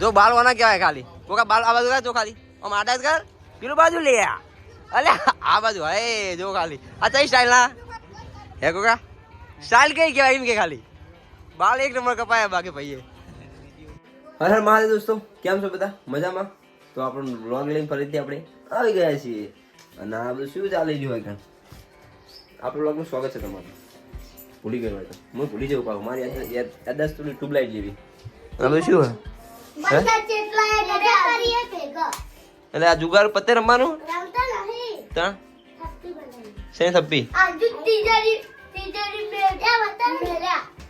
જો બાલ વાના કહેવાય ખાલી. કોકા બાલ આ બાજુ જો ખાલી. આમ આડા કર પેલું બાજુ લે. અલે, આ બાજુ, હે, જો ખાલી. આ તઈ સ્ટાઈલ ના? હે કોકા? સ્ટાઈલ કઈ કહેવાય એમ કે ખાલી. બાલ એક નંબર કપાયા બાકી ભાઈએ. હર હર મહાદેવ દોસ્તો, કેમ છો બધા? મજામાં? તો આપણો બ્લોગ લઈને ફરીથી આપણે આવી ગયા છીએ. અને આ બધું શું ચાલી રહ્યું હોય આપણો બ્લોગનું સ્વાગત છે તમારું. ભૂલી ગયો હોય તો. હું ભૂલી જવું પાછું. મારી યાદ- દસ થોડી ટ્યુબલાઇટ જેવી. આ બધું શું હે? એ. એટલે આ જુગાર પત્તે રમવાનું? ત્રણ નહીં. થપ્પી ના શેની થપ્પી?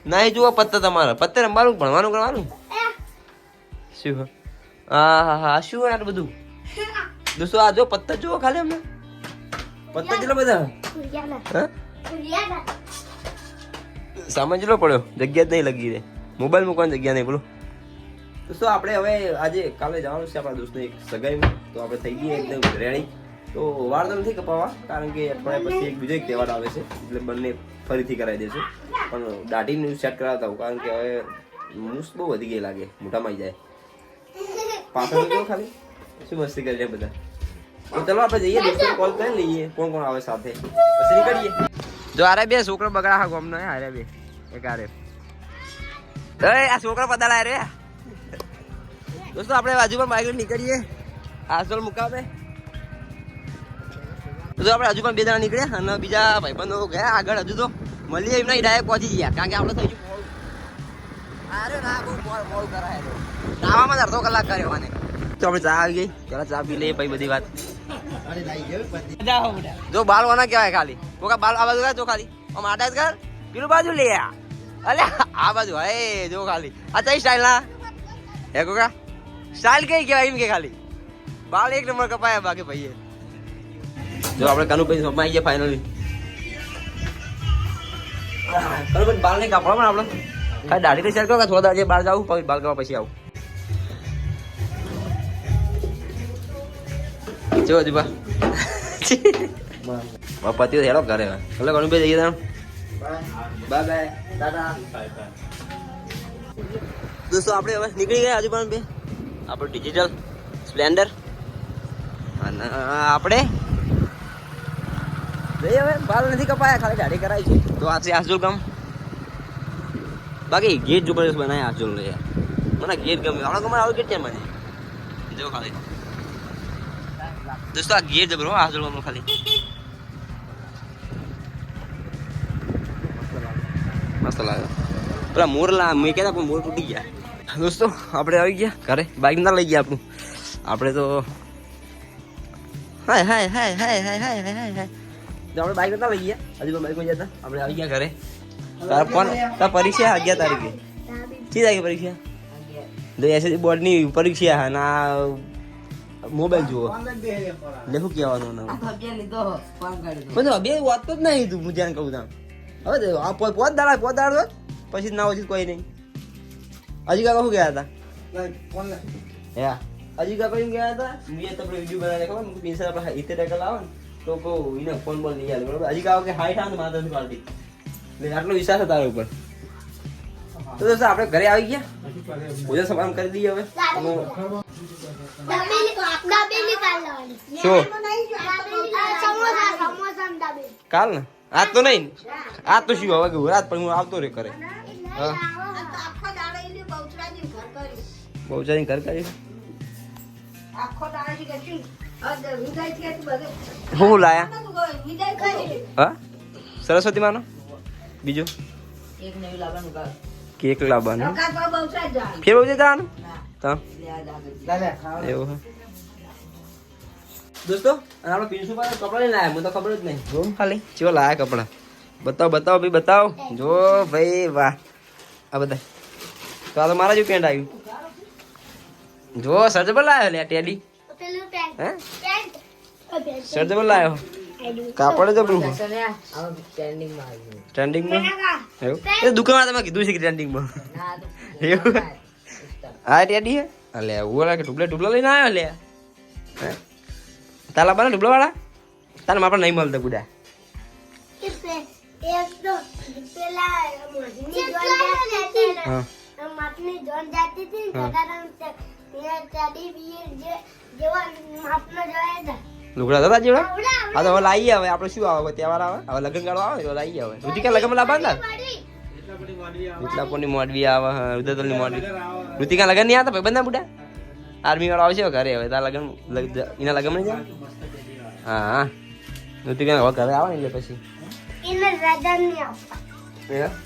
ને. નહીં જુઓ પત્તા તમારે. પત્તે રમવાનું ભણવાનું કરવાનું? એ, શું હા? હા હા શું હોય આટલું બધું? દોસ્તો આ જો પત્તા જુઓ ખાલી અમને. પત્તા કેટલા બધા. સામાન કેટલો પડ્યો? જગ્યા જ નહીં લગી રે મોબાઈલ મૂકવાની જગ્યા નહીં બોલો. દોસ્તો આપણે હવે આજે કાલે જવાનું છે આપણા દોસ્તો એક સગાઈમાં તો આપણે થઈ ગઈ એકદમ રેડી તો વાર તો નથી કપાવવા, કારણ કે અઠવાડિયા પછી એક બીજો એક તહેવાર આવે છે, એટલે બંને ફરીથી કરાવી દેશું. પણ દાઢીનું સેટ કરાવતા હું કારણ કે હવે મૂસ બહુ વધી ગઈ લાગે, મોટામાં જાય. પાછળ જો ખાલી? શું મસ્તી કરી બધા? તો ચલો આપણે જઈએ દોસ્તો કોલ કરી લઈએ, કોણ કોણ આવે સાથે. પછી નીકળીએ. જો આરે બે છોકરો બગડા હા ગોમનો આરે બે. એક આરે. આ છોકરો પદાલા રે. દોસ્તો, આપણે બાજુ પણ લઈને નીકળીએ. આસોલ મુકાવે. તો આપણે હજુ પણ બે જણા નીકળ્યા અને બીજા ભાઈબંધો ગયા આગળ. હજુ તો મળીએ એમના ડાયરેક્ટ પહોંચી ગયા, કારણ કે આપણે થઈ ગયું. અરે ના, બહુ મોડ કરાય નાવામાં જ અડધો કલાક કર્યો મને તો આપણે ચા આવી ગઈ. પેલા ચા પી લઈએ પછી બધી વાત. જો બાલ વાના કહેવાય ખાલી. કોકા બાલ આ બાજુ કર જો ખાલી. આમ આડા કર પેલું બાજુ લે આ. અલે આ બાજુ. હે, જો ખાલી. આ તઈ સ્ટાઈલ ના? હે, કોકા? સ્ટાઈલ કઈ કહેવાય એમ કે ખાલી બાલ એક નંબર કપાયા બાકી ભાઈએ જો આપણે કનુભાઈ આવી ગયા ફાઇનલી કનુભાઈ બાલ નહીં કાપવા પણ આપણે ખાલી દાઢી તો શેર કરો થોડા દાડે બહાર જાવું પછી બાલ કાપવા પછી આવું જો હજુ બા હેલો ઘરે એટલે બે જઈએ તમે બાય બાય ટાટા દોસ્તો આપણે હવે નીકળી ગયા આજુ પણ બે આપણું ડિજિટલ સ્પ્લેન્ડર અને આપણે? જઈએ હવે બાલ નથી કપાયા, ખાલી ગાડી કરાવી છે. તો આ છે આસુલ કામ. બાકી ગેટ જબરદસ્ત બનાવ્યા આસુલ ને મને ગેટ ગમે. આપણા ગમે આવું ગેટ છે મને જો ખાલી. દોસ્તો, આ ગેટ જબરો આસુલ કામ ખાલી. મસ્ત લાગે. પેલા મોર લા મેં કહેતા પણ મોર તૂટી ગયા. દોસ્તો આપણે આવી ગયા. ઘરે. બાઇક ના લઈ ગયા આપણું. આપણે તો હાય હાય હાય હાય હાય હાય હાય હાય હાય. આપણે બાઇક ના લઈ ગયા. હજી તો બાઇક જતા આપણે આવી ગયા ઘરે. તારા ફોન તારા પરીક્ષા અગિયાર તારીખે. શી તારીખે પરીક્ષા? તો એસએસસી બોર્ડની પરીક્ષા ના મોબાઈલ જુઓ. એટલે શું કહેવાનું ના બધું બે વાત તો જ નહીં તું હું કહું ત્યાં હવે પોત દાડા પોત દાડા પછી ના હોય કોઈ નહીં. अजीका कहूँ गया था कौन या अजीका कहीं गया था मुझे तब वीडियो बनाने का मुझे तीन साल पर इतने टकल आओ તો કહો એને ફોન બોલ નહીં આવે. બરાબર? હજી કહો કે હાઈ ઠાન માતા ની પાર્ટી. એટલે આટલો વિશ્વાસ હતો તારા ઉપર. તો દોસ્તો આપણે ઘરે આવી ગયા? પૂજા સમાન કરી દઈએ હવે. કાલ ને? આજ તો નહીં આજ તો શું હવે રાત પણ હું આવતો રે ઘરે. હા. બહુ ચાલી ઘર કરી હું લાયા? હા? સરસ્વતી માનો? બીજું? કેક લાવવાનું. ફેર બહુ જવાનું? તો? એવું હા. દોસ્તો અને આપણે પિન્સુ પાસે કપડા લઈને આવ્યા મને તો ખબર જ નહીં. જો ખાલી ચેવા લાયા કપડા? બતાવો બતાવો ભાઈ બતાવો. જો ભાઈ વાહ. આ બધા તો આ તો મારા જ પેન્ટ આવ્યું. જો સર્જબલ લાવ્યો લે ટેડી. પેલું. હે. સર્જબલ લાવ્યો. કાપડ કાપડ જબરું ટ્રેન્ડિંગમાં એવું? એ દુકાનમાં તમે કીધું છે કે ટ્રેન્ડિંગમાં. એવું? હા ટેડી હે? અલે ઓલા લાગે ટુબલે ટુબલા લઈને આવ્યો લે. હે? તાલા બના ટુબલા વાળા? તારે આપણે નહીં મળતા પેલા ને, હા. માપની જોન જાતી હતી લુગડા જેવડા હા તો હવે લાવીએ આવે આપણે શું આવે તહેવાર આવે? હવે લગ્ન ગાળો આવે તો હવે. ઋતિકા લગ્નમાં લાવવા ને મોડવી આવે હા ઉદયતલની મોડવી. ઋતિકા લગ્ન નહીં આવતા ભાઈ બંધા બુડા આર્મી વાળો આવશે ઘરે હવે તાર લગ્ન લગ- એના લગ્ન નહીં જાય? હા. હા ઋતિકા હવે ઘરે આવે ને એટલે પછી? રજા નહીં આપતા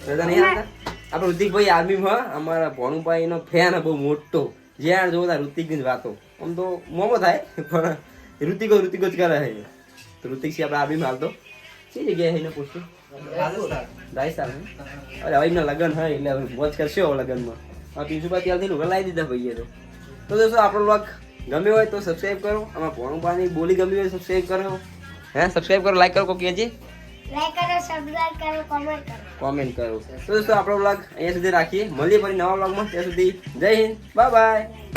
રજા નહીં આવતા? આપણે ઋતિકભાઈ આર્મીમાં અમારા ભોણુભાઈ નો ફેન બહુ મોટો. જ્યાં જોતા ઋતિકની જ વાતો. આમ તો મોમો થાય પણ ઋતિકો ઋતિકો જ કરે છે. તો ઋતિક છે આપણે આર્મીમાં હાલતો કઈ જગ્યાએ એને પૂછતું? રાજસ્થાન. અરે હવે એમના લગ્ન હોય એટલે હવે મોજ કરશે હવે લગ્નમાં. આ પિન્સુભાઈ ત્યારથી લુગડા લાવી દીધા ભાઈએ તો. તો દોસ્તો આપણો લોક ગમ્યો હોય તો સબસ્ક્રાઈબ કરો. આમાં ભોણુભાઈની બોલી ગમી હોય સબસ્ક્રાઈબ કરો. હે સબસ્ક્રાઈબ કરો લાઈક કરો કોઈ કહેજે. કોમેન્ટ કરો તો દોસ્તો, આપણો વ્લોગ અહીંયા સુધી રાખીએ. મળીએ ફરી નવા વ્લોગમાં ત્યાં સુધી જય હિન્દ. Bye bye